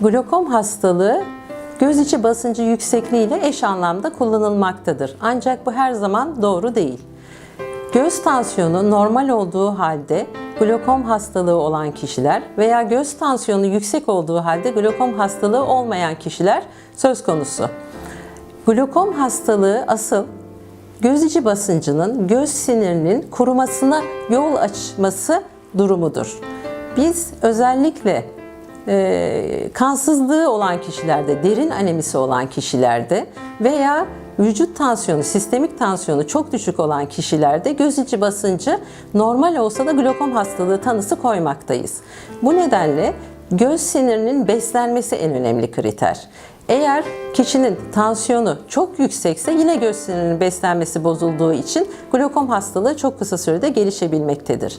Glokom hastalığı göz içi basıncı yüksekliğiyle eş anlamda kullanılmaktadır. Ancak bu her zaman doğru değil. Göz tansiyonu normal olduğu halde glokom hastalığı olan kişiler veya göz tansiyonu yüksek olduğu halde glokom hastalığı olmayan kişiler söz konusu. Glokom hastalığı asıl göz içi basıncının göz sinirinin kurumasına yol açması durumudur. Biz özellikle e, kansızlığı olan kişilerde, derin anemisi olan kişilerde veya vücut tansiyonu, sistemik tansiyonu çok düşük olan kişilerde göz içi basıncı normal olsa da glokom hastalığı tanısı koymaktayız. Bu nedenle göz sinirinin beslenmesi en önemli kriter. Eğer kişinin tansiyonu çok yüksekse yine göz sinirinin beslenmesi bozulduğu için glokom hastalığı çok kısa sürede gelişebilmektedir.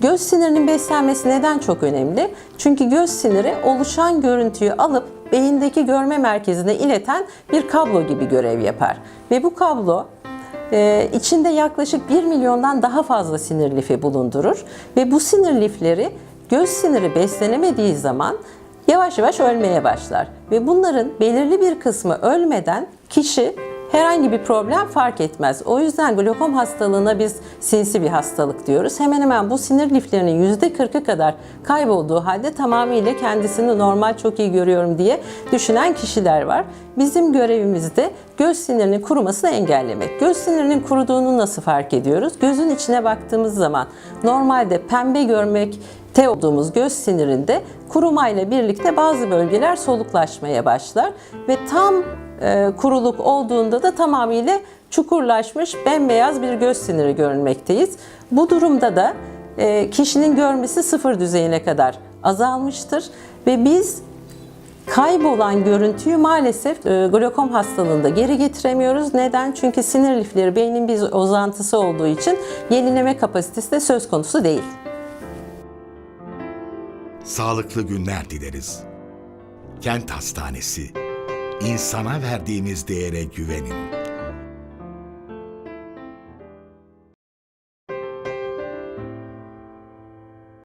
Göz sinirinin beslenmesi neden çok önemli? Çünkü göz siniri oluşan görüntüyü alıp beyindeki görme merkezine ileten bir kablo gibi görev yapar. Ve bu kablo ee, içinde yaklaşık 1 milyondan daha fazla sinir lifi bulundurur ve bu sinir lifleri göz siniri beslenemediği zaman yavaş yavaş ölmeye başlar ve bunların belirli bir kısmı ölmeden kişi herhangi bir problem fark etmez. O yüzden glokom hastalığına biz sinsi bir hastalık diyoruz. Hemen hemen bu sinir liflerinin %40'ı kadar kaybolduğu halde tamamıyla kendisini normal çok iyi görüyorum diye düşünen kişiler var. Bizim görevimiz de göz sinirinin kurumasını engellemek. Göz sinirinin kuruduğunu nasıl fark ediyoruz? Gözün içine baktığımız zaman normalde pembe görmekte olduğumuz göz sinirinde kurumayla birlikte bazı bölgeler soluklaşmaya başlar ve tam kuruluk olduğunda da tamamıyla çukurlaşmış bembeyaz bir göz siniri görmekteyiz. Bu durumda da e, kişinin görmesi sıfır düzeyine kadar azalmıştır ve biz kaybolan görüntüyü maalesef e, glokom hastalığında geri getiremiyoruz. Neden? Çünkü sinir lifleri beynin bir uzantısı olduğu için yenileme kapasitesi de söz konusu değil. Sağlıklı günler dileriz. Kent Hastanesi. İnsana verdiğimiz değere güvenin.